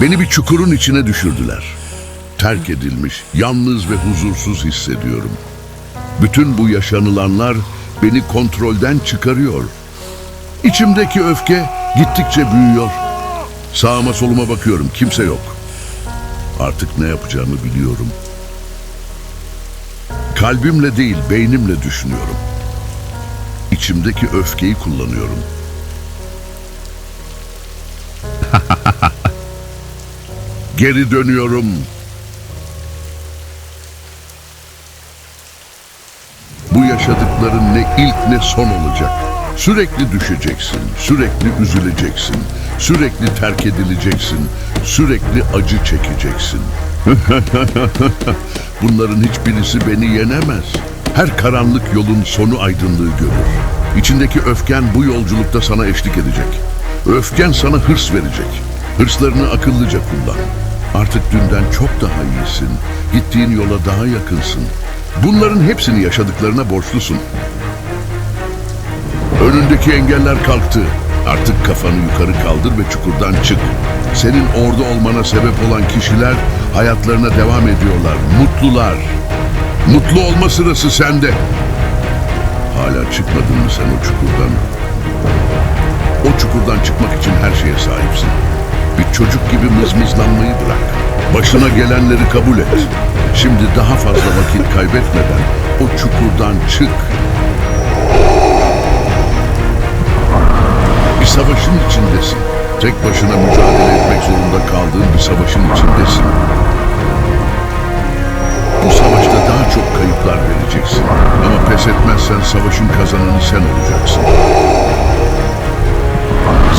Beni bir çukurun içine düşürdüler. Terk edilmiş, yalnız ve huzursuz hissediyorum. Bütün bu yaşanılanlar beni kontrolden çıkarıyor. İçimdeki öfke gittikçe büyüyor. Sağıma soluma bakıyorum, kimse yok. Artık ne yapacağımı biliyorum. Kalbimle değil, beynimle düşünüyorum. İçimdeki öfkeyi kullanıyorum. Geri dönüyorum. Bu yaşadıkların ne ilk ne son olacak. Sürekli düşeceksin, sürekli üzüleceksin, sürekli terk edileceksin, sürekli acı çekeceksin. Bunların hiçbirisi beni yenemez. Her karanlık yolun sonu aydınlığı görür. İçindeki öfken bu yolculukta sana eşlik edecek. Öfken sana hırs verecek. Hırslarını akıllıca kullan. Artık dünden çok daha iyisin. Gittiğin yola daha yakınsın. Bunların hepsini yaşadıklarına borçlusun. Önündeki engeller kalktı. Artık kafanı yukarı kaldır ve çukurdan çık. Senin orada olmana sebep olan kişiler hayatlarına devam ediyorlar. Mutlular. Mutlu olma sırası sende. Hala çıkmadın mı sen o çukurdan? O çukurdan çıkmak için her şeye sahipsin. Bir çocuk gibi mızmızlanmayı bırak. Başına gelenleri kabul et. Şimdi daha fazla vakit kaybetmeden o çukurdan çık. Bir savaşın içindesin. Tek başına mücadele etmek zorunda kaldığın bir savaşın içindesin. Bu savaşta daha çok kayıplar vereceksin. Ama pes etmezsen savaşın kazananı sen olacaksın.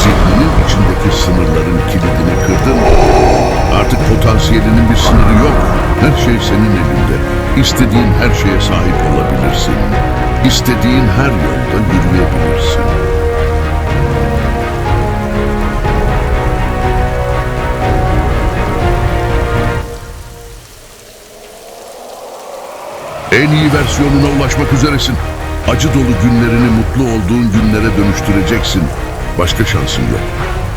Zihninin içindeki sınırların kilidini kırdın. Artık potansiyelinin bir sınırı yok. Her şey senin elinde. İstediğin her şeye sahip olabilirsin. İstediğin her yolda yürüyebilirsin. En iyi versiyonuna ulaşmak üzeresin. Acı dolu günlerini mutlu olduğun günlere dönüştüreceksin. Başka şansın yok.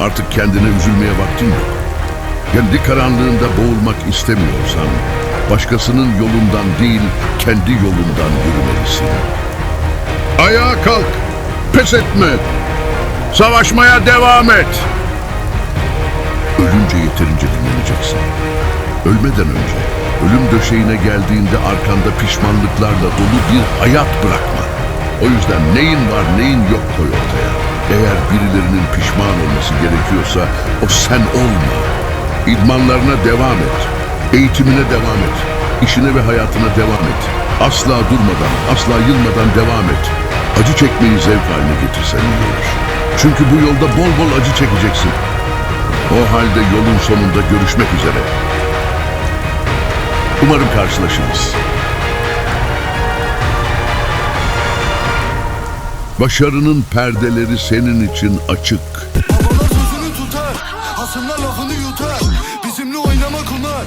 Artık kendine üzülmeye vaktin yok. Kendi karanlığında boğulmak istemiyorsan, başkasının yolundan değil, kendi yolundan yürümelisin. Ayağa kalk, pes etme, savaşmaya devam et. Ölünce yeterince dinleneceksin. Ölmeden önce, ölüm döşeğine geldiğinde arkanda pişmanlıklarla dolu bir hayat bırakma. O yüzden neyin var neyin yok koy ortaya. Eğer birilerinin pişman olması gerekiyorsa o sen olma. İdmanlarına devam et. Eğitimine devam et. İşine ve hayatına devam et. Asla durmadan, asla yılmadan devam et. Acı çekmeyi zevk haline getirsen iyi olur. Çünkü bu yolda bol bol acı çekeceksin. O halde yolun sonunda görüşmek üzere. Umarım karşılaşırız. Başarının perdeleri senin için açık.